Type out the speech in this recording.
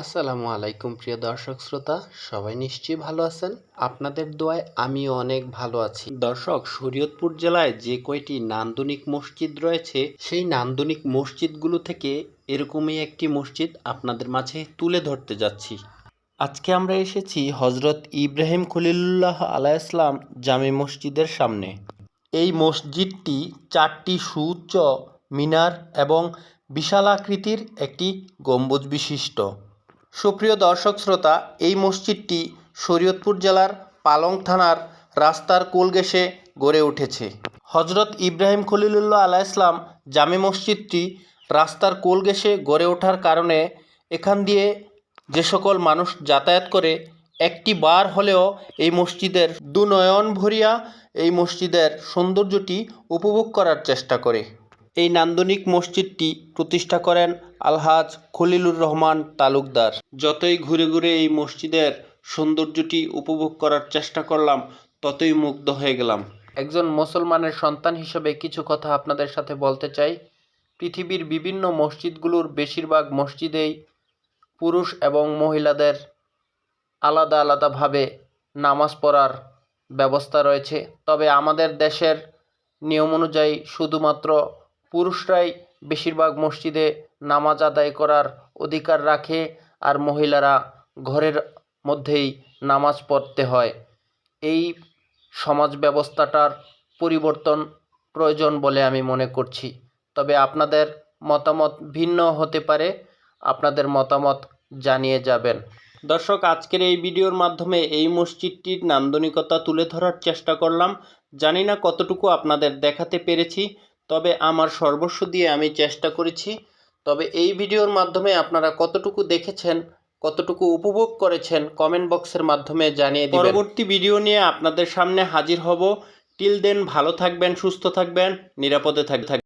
আসসালামু আলাইকুম, প্রিয় দর্শক শ্রোতা। সবাই নিশ্চয়ই ভালো আছেন। আপনাদের দোয়ায় আমিও অনেক ভালো আছি। দর্শক, শরীয়তপুর জেলায় যে কয়টি নান্দনিক মসজিদ রয়েছে, সেই নান্দনিক মসজিদগুলো থেকে এরকমই একটি মসজিদ আপনাদের মাঝে তুলে ধরতে যাচ্ছি। আজকে আমরা এসেছি হজরত ইব্রাহিম খলিলুল্লাহ আলাহ ইসলাম জামে মসজিদের সামনে। এই মসজিদটি চারটি সুউচ্চ মিনার এবং বিশাল আকৃতির একটি গম্বুজ বিশিষ্ট। সুপ্রিয় দর্শক শ্রোতা, এই মসজিদটি শরীয়তপুর জেলার পালং থানার রাস্তার কোল ঘেঁষে গড়ে উঠেছে। হজরত ইব্রাহিম খলিলুল্লাহ আলাহ ইসলাম জামে মসজিদটি রাস্তার কোল ঘেঁষে গড়ে ওঠার কারণে এখান দিয়ে যে সকল মানুষ যাতায়াত করে, একটি বার হলেও এই মসজিদের দুনয়ন ভরিয়া এই মসজিদের সৌন্দর্যটি উপভোগ করার চেষ্টা করে। এই নান্দনিক মসজিদটি প্রতিষ্ঠা করেন আলহাজ খলিলুর রহমান তালুকদার। যতই ঘুরে ঘুরে এই মসজিদের সৌন্দর্যটি উপভোগ করার চেষ্টা করলাম, ততই মুগ্ধ হয়ে গেলাম। একজন মুসলমানের সন্তান হিসেবে কিছু কথা আপনাদের সাথে বলতে চাই। পৃথিবীর বিভিন্ন মসজিদগুলোর বেশিরভাগ মসজিদেই পুরুষ এবং মহিলাদের আলাদা আলাদাভাবে নামাজ পড়ার ব্যবস্থা রয়েছে। তবে আমাদের দেশের নিয়ম অনুযায়ী শুধুমাত্র পুরুষরাই বেশিরভাগ মসজিদে নামাজ আদায় করার অধিকার রাখে আর মহিলারা ঘরের মধ্যেই নামাজ পড়তে হয়। এই সমাজ ব্যবস্থাটার পরিবর্তন প্রয়োজন বলে আমি মনে করছি। তবে আপনাদের মতামত ভিন্ন হতে পারে, আপনাদের মতামত জানিয়ে যাবেন। দর্শক, আজকের এই ভিডিওর মাধ্যমে এই মসজিদটির নান্দনিকতা তুলে ধরার চেষ্টা করলাম। জানি না কতটুকু আপনাদের দেখাতে পেরেছি। তবে আমার সর্বস্ব দিয়ে আমি চেষ্টা করেছি। তবে এই ভিডিওর মাধ্যমে আপনারা কতটুকু দেখেছেন, কতটুকু উপভোগ করেছেন কমেন্ট বক্সের মাধ্যমে জানিয়ে দিবেন। পরবর্তী ভিডিও নিয়ে আপনাদের সামনে হাজির হব। টিল দেন ভালো থাকবেন, সুস্থ থাকবেন, নিরাপদে থাকবেন।